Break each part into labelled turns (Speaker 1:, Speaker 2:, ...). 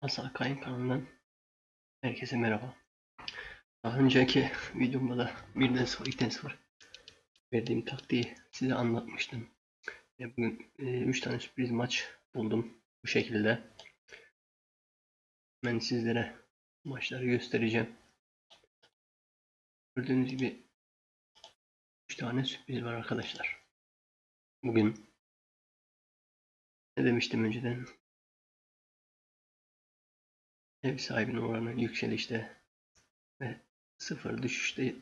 Speaker 1: Hasan Kayın kanalından herkese merhaba. Daha önceki videomda da 1'den 0, 2'den 0 verdiğim taktiği size anlatmıştım. Ve bugün 3 tane sürpriz maç buldum bu şekilde. Ben sizlere maçları göstereceğim. Gördüğünüz gibi 3 tane sürpriz var arkadaşlar. Bugün ne demiştim önceden? Ev sahibinin oranı yükselişte ve sıfır düşüşte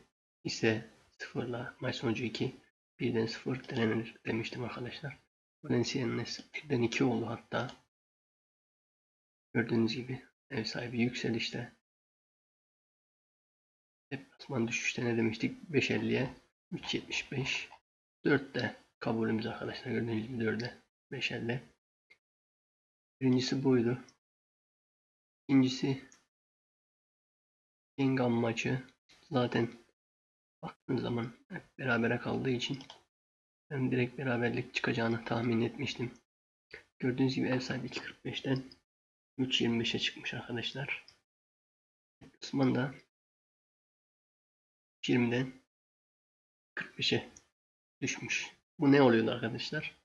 Speaker 1: ise sıfırla maç sonucu 2 birden sıfır denenir demiştim arkadaşlar. Valencia'nın 1'den 2 oldu hatta. Gördüğünüz gibi ev sahibi yükselişte. Deplasman düşüşte ne demiştik? 5.50'ye 3.75 4'te kabulümüz arkadaşlar. Gördüğünüz gibi 4'e 5.50 Birincisi buydu. İkincisi Engam maçı zaten baktığınız zaman hep berabere kaldığı için ben direkt beraberlik çıkacağını tahmin etmiştim. Gördüğünüz gibi ev sahibi 2.45'ten 3.25'e çıkmış arkadaşlar. Osman da 20'den 45'e düşmüş. Bu ne oluyordu arkadaşlar?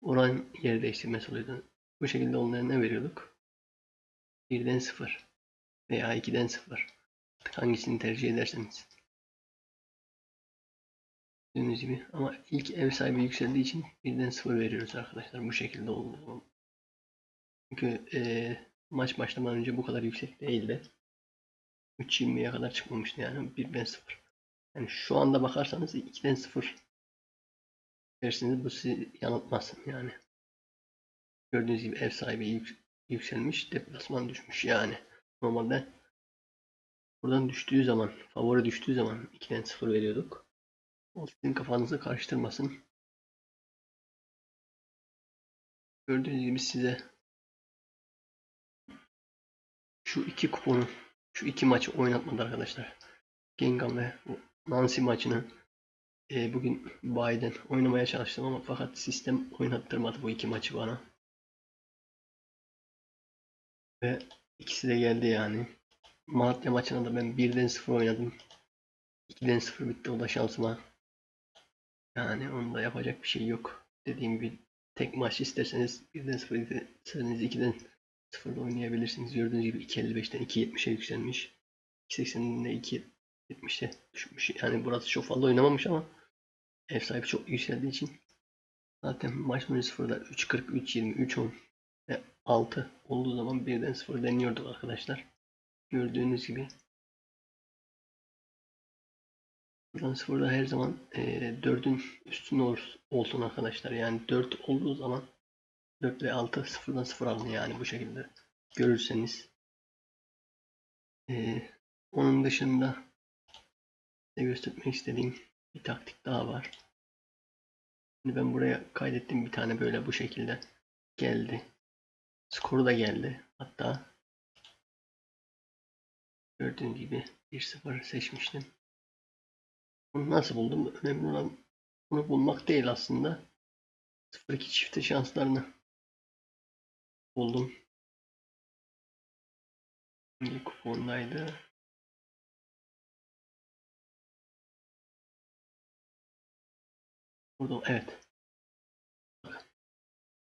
Speaker 1: Oran yer değiştirmesi oluyordu. Bu şekilde onlara ne veriyorduk? 1'den 0 veya 2'den 0 hangisini tercih ederseniz. Gördüğünüz gibi ama ilk ev sahibi yükseldiği için 1'den 0 veriyoruz arkadaşlar. Bu şekilde oldu. Çünkü e, maç başlamadan önce bu kadar yüksek değildi. 3.20'ye kadar çıkmamıştı yani 1'den 0. Yani şu anda bakarsanız 2'den 0 dersiniz bu sizi yanıltmaz yani. Gördüğünüz gibi ev sahibi yük, yükselmiş, deplasman düşmüş yani. Normalde buradan düştüğü zaman, favori düştüğü zaman 2'den 0 veriyorduk. O sizin kafanızı karıştırmasın. Gördüğünüz gibi size şu iki kuponu, şu iki maçı oynatmadı arkadaşlar. Gengham ve Nancy maçını e, bugün Biden oynamaya çalıştım ama fakat sistem oynattırmadı bu iki maçı bana. Ve ikisi de geldi yani. Malatya maçına da ben 1'den 0 oynadım. 2'den 0 bitti o da şansıma. Yani onda yapacak bir şey yok. Dediğim gibi tek maç isterseniz 1'den 0 isterseniz 2'den 0'da oynayabilirsiniz. Gördüğünüz gibi 2.55'ten 2.70'e yükselmiş. 2.80'den 2.70'e düşmüş. Yani burası çok fazla oynamamış ama ev sahibi çok yükseldiği için zaten maç sonu 0'da 3.40, 3.20, 3.10 ve 6 olduğu zaman birden 0 deniyorduk arkadaşlar. Gördüğünüz gibi buradan 0'da her zaman e, 4'ün üstünde olur, olsun arkadaşlar. Yani 4 olduğu zaman 4 ve 6 0'dan 0 alın yani bu şekilde görürseniz. E, onun dışında size göstermek istediğim bir taktik daha var. Şimdi ben buraya kaydettim bir tane böyle bu şekilde geldi. Skoru da geldi. Hatta gördüğün gibi 1-0 seçmiştim. Bunu nasıl buldum? Önemli olan bunu bulmak değil aslında. 0-2 çifte şanslarını buldum. Hangi kupondaydı? Burada evet.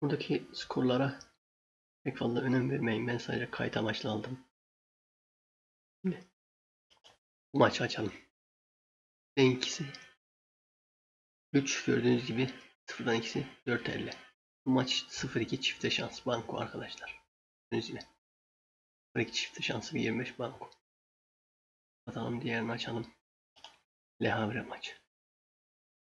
Speaker 1: Buradaki skorlara pek fazla önem vermeyin. Ben sadece kayıt amaçlı aldım. Şimdi bu maçı açalım. En ikisi 3 gördüğünüz gibi 0'dan ikisi 4.50. Bu maç 0-2 çifte şans banko arkadaşlar. Gördüğünüz gibi 0-2 çifte şansı bir 25 banko. Bakalım diğerini açalım. Le Havre maçı.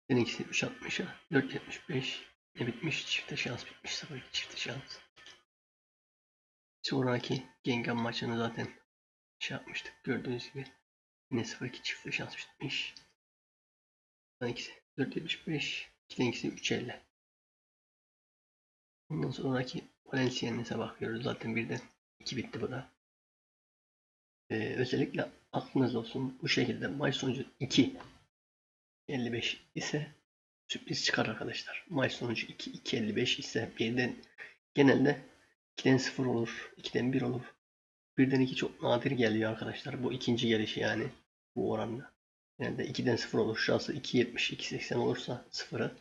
Speaker 1: Seninkisi 3.60'a 4.75 ne bitmiş? Çifte şans bitmiş. 0-2 çifte şans. Sonraki Gengan maçını zaten şey yapmıştık. Gördüğünüz gibi yine 0-2 çifte şans bitmiş. 2'si 4.75 2'den ikisi 3.50 Ondan sonraki Valencia'nın bakıyoruz. Zaten birden 2 bitti bu da. Ee, özellikle aklınızda olsun bu şekilde maç sonucu 2 55 ise sürpriz çıkar arkadaşlar. Maç sonucu 2 2.55 ise birden genelde 2'den 0 olur. 2'den 1 olur. 1'den 2 çok nadir geliyor arkadaşlar. Bu ikinci gelişi yani. Bu oranda. Yani de 2'den 0 olur. Şurası 2.70, 2.80 olursa 0'ı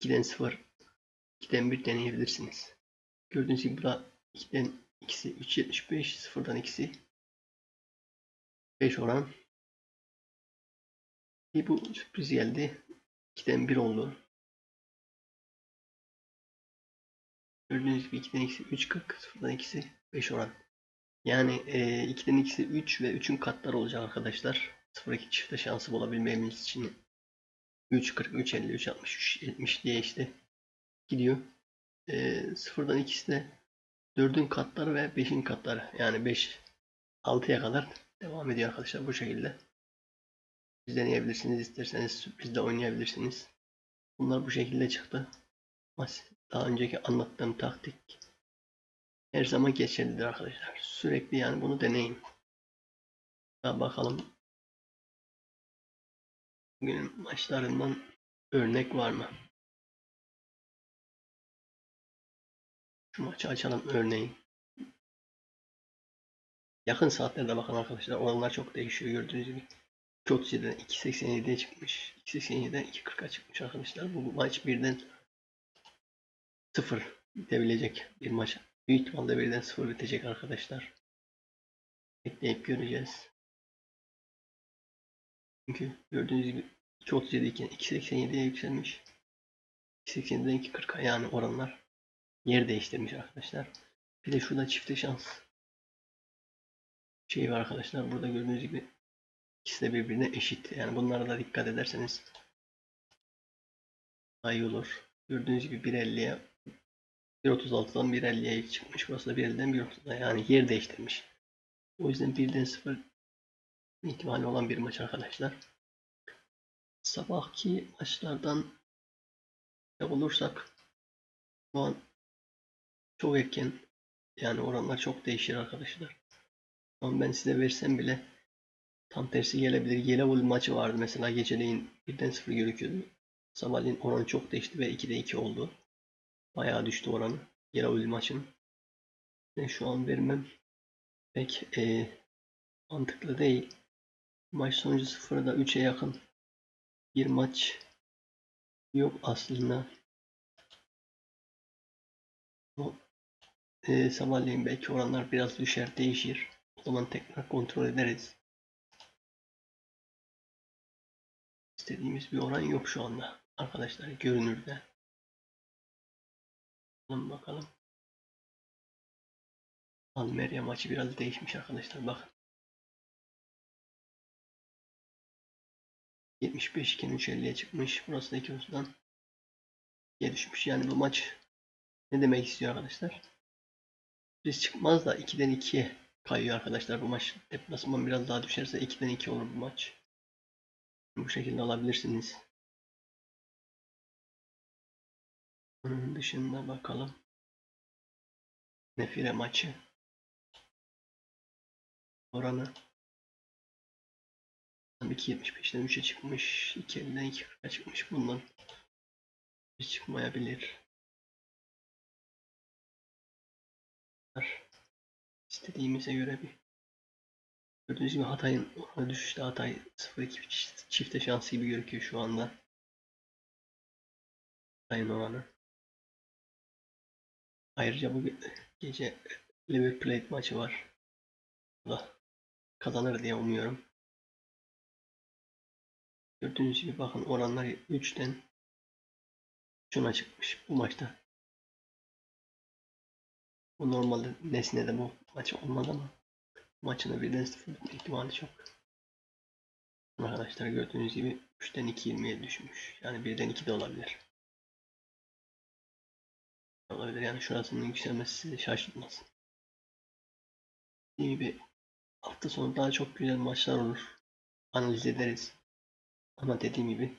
Speaker 1: 2'den 0, 2'den 1 deneyebilirsiniz. Gördüğünüz gibi burada 2'den ikisi 3.75, 0'dan ikisi 5 oran. Bir bu sürpriz geldi. 2'den 1 oldu. Gördüğünüz gibi 2'den ikisi 3.40, 0'dan ikisi 5 oran. Yani e, 2'den ikisi 3 ve 3'ün katları olacak arkadaşlar. 0-2 çifte şansı bulabilmemiz için 3.40, 3.50, 3.60, 3.70 diye işte gidiyor. E, 0'dan ikisi de 4'ün katları ve 5'in katları. Yani 5 6'ya kadar devam ediyor arkadaşlar bu şekilde. Siz deneyebilirsiniz isterseniz sürprizde oynayabilirsiniz. Bunlar bu şekilde çıktı. Ama daha önceki anlattığım taktik her zaman geçerlidir arkadaşlar. Sürekli yani bunu deneyin. Daha bakalım bugünün maçlarından örnek var mı? Şu maçı açalım örneğin. Yakın saatlerde bakın arkadaşlar. Oranlar çok değişiyor gördüğünüz gibi. 2.37'den 2.87'ye çıkmış. 2.87'den 2.40'a çıkmış arkadaşlar. Bu maç birden 0 bitebilecek bir maç. Büyük ihtimalle birden 0 bitecek arkadaşlar. Bekleyip göreceğiz. Çünkü gördüğünüz gibi 2.37 iken 2.87'ye yükselmiş. 2.87'den 2.40'a yani oranlar yer değiştirmiş arkadaşlar. Bir de şurada çifte şans şey var arkadaşlar. Burada gördüğünüz gibi ikisi de birbirine eşit. Yani bunlara da dikkat ederseniz daha iyi olur. Gördüğünüz gibi 1.50'ye 1.36'dan 1.50'ye çıkmış. Burası da 1.50'den 1.30'a yani yer değiştirmiş. O yüzden 1'den 0 ihtimali olan bir maç arkadaşlar. Sabahki maçlardan olursak şu an çok erken yani oranlar çok değişir arkadaşlar. Ama ben size versem bile tam tersi gelebilir. Yelavul maçı vardı mesela geceleyin 1'den 0 gözüküyordu. Sabahleyin oranı çok değişti ve 2'de 2 oldu. Bayağı düştü oranı. Yelavul maçın. Ben şu an vermem pek e, mantıklı değil. Maç sonucu 0'da 3'e yakın bir maç yok aslında. O, e, sabahleyin belki oranlar biraz düşer, değişir. O zaman tekrar kontrol ederiz. İstediğimiz bir oran yok şu anda. Arkadaşlar görünürde. Bakalım bakalım. Almeria maçı biraz değişmiş arkadaşlar. Bakın. 75 iken 3.50'ye çıkmış. Burası da 2.30'dan diye düşmüş. Yani bu maç ne demek istiyor arkadaşlar? Biz çıkmaz da 2'den 2'ye kayıyor arkadaşlar bu maç. Deplasman biraz daha düşerse 2'den 2 olur bu maç. Bu şekilde alabilirsiniz. Onun dışında bakalım. Nefire maçı. Oranı. 2.75'den 3'e çıkmış. 2.50'den 2.40'a çıkmış. Bundan hiç çıkmayabilir. İstediğimize göre bir Gördüğünüz gibi Hatay'ın oranı düşüşte Hatay 0-2 çifte şansı gibi gözüküyor şu anda. Hatay'ın oranı. Ayrıca bu gece Liverpool Plate maçı var. Bu da kazanır diye umuyorum. Gördüğünüz gibi bakın oranlar 3'ten şuna çıkmış bu maçta. Bu normalde Nesne'de bu maç olmaz ama maçına birden sıfır bitme ihtimali çok. Arkadaşlar gördüğünüz gibi 3'ten 2.20'ye düşmüş. Yani birden 2 de olabilir. Olabilir yani şurasının yükselmesi sizi şaşırtmaz. Dediğim gibi hafta sonu daha çok güzel maçlar olur. Analiz ederiz. Ama dediğim gibi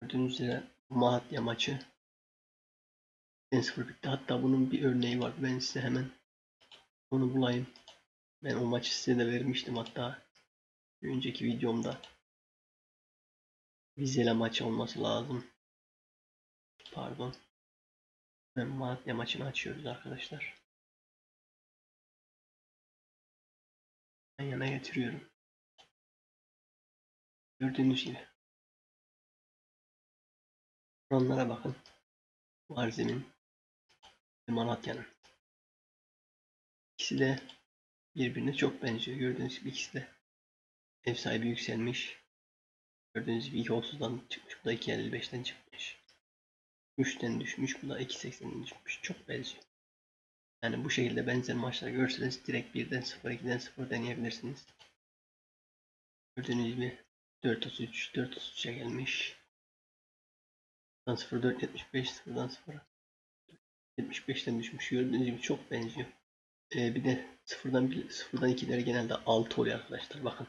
Speaker 1: gördüğünüz üzere Malatya maçı 1-0 bitti. Hatta bunun bir örneği var. Ben size hemen onu bulayım. Ben o maçı size de vermiştim hatta. Bir önceki videomda. Vizela maçı olması lazım. Pardon. Ben Malatya maçını açıyoruz arkadaşlar. Yan yana getiriyorum. Gördüğünüz gibi. Oranlara bakın. Varzimin ve Malatya'nın. İkisi de birbirine çok benziyor. Gördüğünüz gibi ikisi de ev sahibi yükselmiş. Gördüğünüz gibi 2.30'dan çıkmış. Bu da 2.55'ten çıkmış. 3'ten düşmüş. Bu da 2.80'den düşmüş. Çok benziyor. Yani bu şekilde benzer maçları görseniz direkt 1'den 0, 2'den 0 deneyebilirsiniz. Gördüğünüz gibi 4.33, 4.33'e gelmiş. 0'dan 0, 4.75, 0'dan 0. 75'ten düşmüş. Gördüğünüz gibi çok benziyor. Ee, bir de 0'dan 1, 0'dan 2'leri genelde 6 oluyor arkadaşlar. Bakın.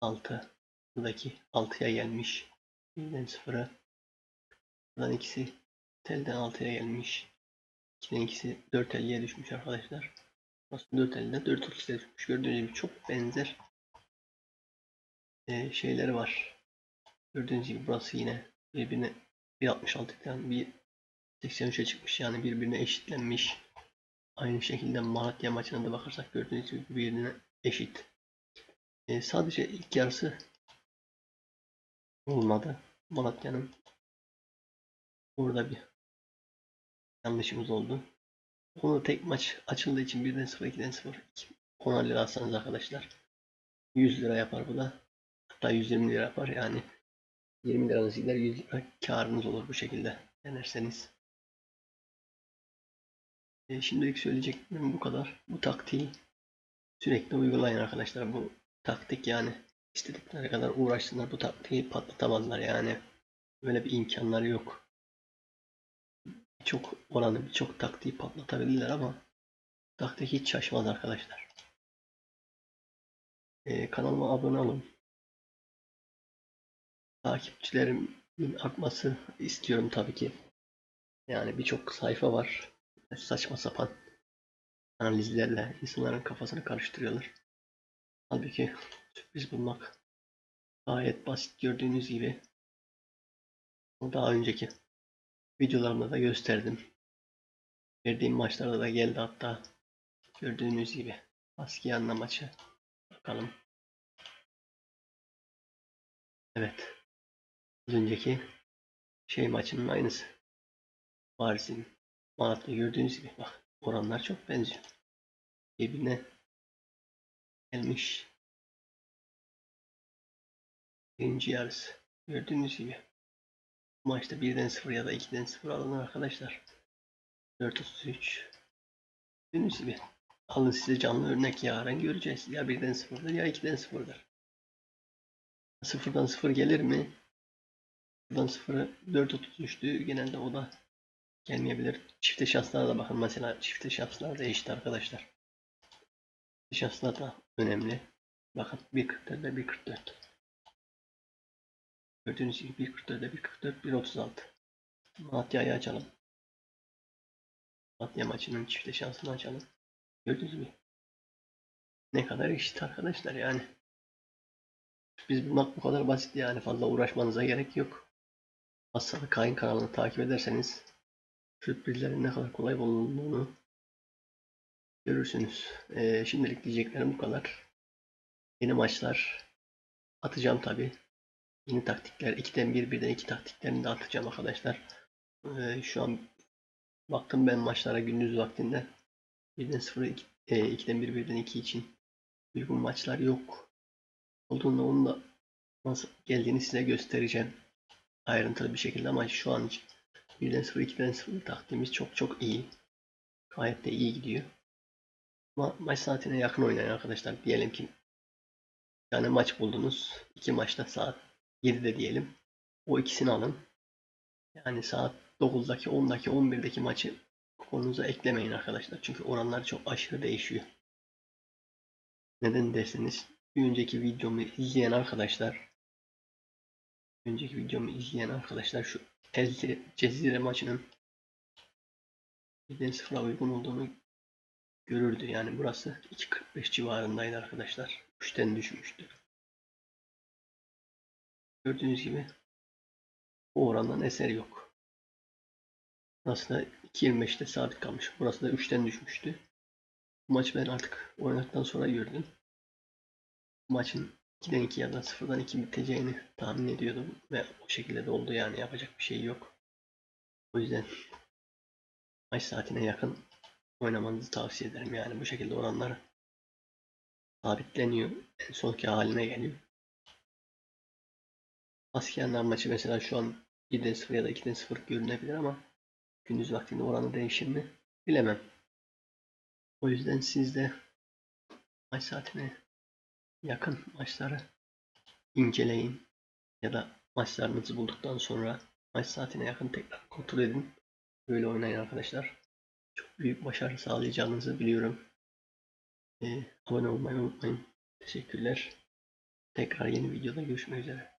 Speaker 1: 6. Buradaki 6'ya gelmiş. 1'den 0'a. Buradan ikisi telden 6'ya gelmiş. 2'den ikisi 4.50'ye düşmüş arkadaşlar. Burası 4.50'den 4.32'ye düşmüş. Gördüğünüz gibi çok benzer e, şeyleri var. Gördüğünüz gibi burası yine birbirine 1.66'dan bir 83'e çıkmış. Yani birbirine eşitlenmiş. Aynı şekilde Malatya maçına da bakarsak gördüğünüz gibi birbirine eşit. E, sadece ilk yarısı olmadı. Malatya'nın burada bir yanlışımız oldu. Onu tek maç açıldığı için 1'den 0, 2'den 0, 10 lira alsanız arkadaşlar 100 lira yapar bu da. Hatta 120 lira yapar yani 20 liranız gider 100 lira karınız olur bu şekilde denerseniz. E, şimdilik söyleyeceklerim bu kadar. Bu taktiği sürekli uygulayın arkadaşlar. Bu taktik yani istedikleri kadar uğraşsınlar bu taktiği patlatamazlar yani. Böyle bir imkanları yok. Birçok oranı, birçok taktiği patlatabilirler ama taktik hiç şaşmaz arkadaşlar. Ee, kanalıma abone olun. Takipçilerimin artması istiyorum tabii ki. Yani birçok sayfa var. Saçma sapan analizlerle insanların kafasını karıştırıyorlar. Halbuki sürpriz bulmak gayet basit gördüğünüz gibi. Daha önceki videolarımda da gösterdim. Verdiğim maçlarda da geldi hatta. Gördüğünüz gibi. Baskiyan'la maçı. Bakalım. Evet. Az önceki şey maçının aynısı. Paris'in Malatya gördüğünüz gibi bak oranlar çok benziyor. Birbirine gelmiş. Birinci yarısı. Gördüğünüz gibi. Maçta 1'den 0 ya da 2'den 0 alın arkadaşlar. 4.33 Gördüğünüz gibi. Alın size canlı örnek yarın göreceğiz. Ya 1'den 0'dır ya 2'den 0'dır. 0'dan 0 gelir mi? 0'dan 0'ı 4.33'tü. Genelde o da gelmeyebilir. Çifte şanslara da bakın. Mesela çifte şanslar da eşit arkadaşlar. Şanslar da önemli. Bakın 1.44 ve 1.44. Gördüğünüz gibi 1.44'e 1.44, 1.36. Malatya'yı açalım. Malatya maçının çifte şansını açalım. Gördüğünüz gibi. Ne kadar eşit arkadaşlar yani. Biz bulmak bu kadar basit yani fazla uğraşmanıza gerek yok. Hastalık Kayın kanalını takip ederseniz sürprizlerin ne kadar kolay bulunduğunu görürsünüz. Ee, şimdilik diyeceklerim bu kadar. Yeni maçlar atacağım tabi. Yeni taktikler 2'den 1, 1'den 2 taktiklerini de atacağım arkadaşlar. Ee, şu an baktım ben maçlara gündüz vaktinde 1'den 0, 2, e, 2'den 1, 1'den 2 için uygun maçlar yok. Olduğunda onu da nasıl geldiğini size göstereceğim. Ayrıntılı bir şekilde ama şu an için 1'den 0, 2'den 0 taktiğimiz çok çok iyi. Gayet de iyi gidiyor. Ama maç saatine yakın oynayın arkadaşlar. Diyelim ki yani maç buldunuz. iki maçta saat 7'de diyelim. O ikisini alın. Yani saat 9'daki, 10'daki, 11'deki maçı kuponunuza eklemeyin arkadaşlar. Çünkü oranlar çok aşırı değişiyor. Neden derseniz bir önceki videomu izleyen arkadaşlar önceki videomu izleyen arkadaşlar şu Elzi Cezire maçının 1'den 0'a uygun olduğunu görürdü. Yani burası 2.45 civarındaydı arkadaşlar. 3'ten düşmüştü. Gördüğünüz gibi bu orandan eser yok. Burası da 2.25'te sabit kalmış. Burası da 3'ten düşmüştü. Bu maçı ben artık oynadıktan sonra gördüm. Bu maçın 2'den 2 ya da 0'dan 2 biteceğini tahmin ediyordum ve o şekilde de oldu yani yapacak bir şey yok. O yüzden maç saatine yakın oynamanızı tavsiye ederim yani bu şekilde oranlar sabitleniyor. En sonki haline geliyor. Askerler maçı mesela şu an 1'den 0 ya da 2'den 0 görünebilir ama gündüz vaktinde oranı değişir mi bilemem. O yüzden siz de maç saatine yakın maçları inceleyin ya da maçlarınızı bulduktan sonra maç saatine yakın tekrar kontrol edin. Böyle oynayın arkadaşlar. Çok büyük başarı sağlayacağınızı biliyorum. Ee, abone olmayı unutmayın. Teşekkürler. Tekrar yeni videoda görüşmek üzere.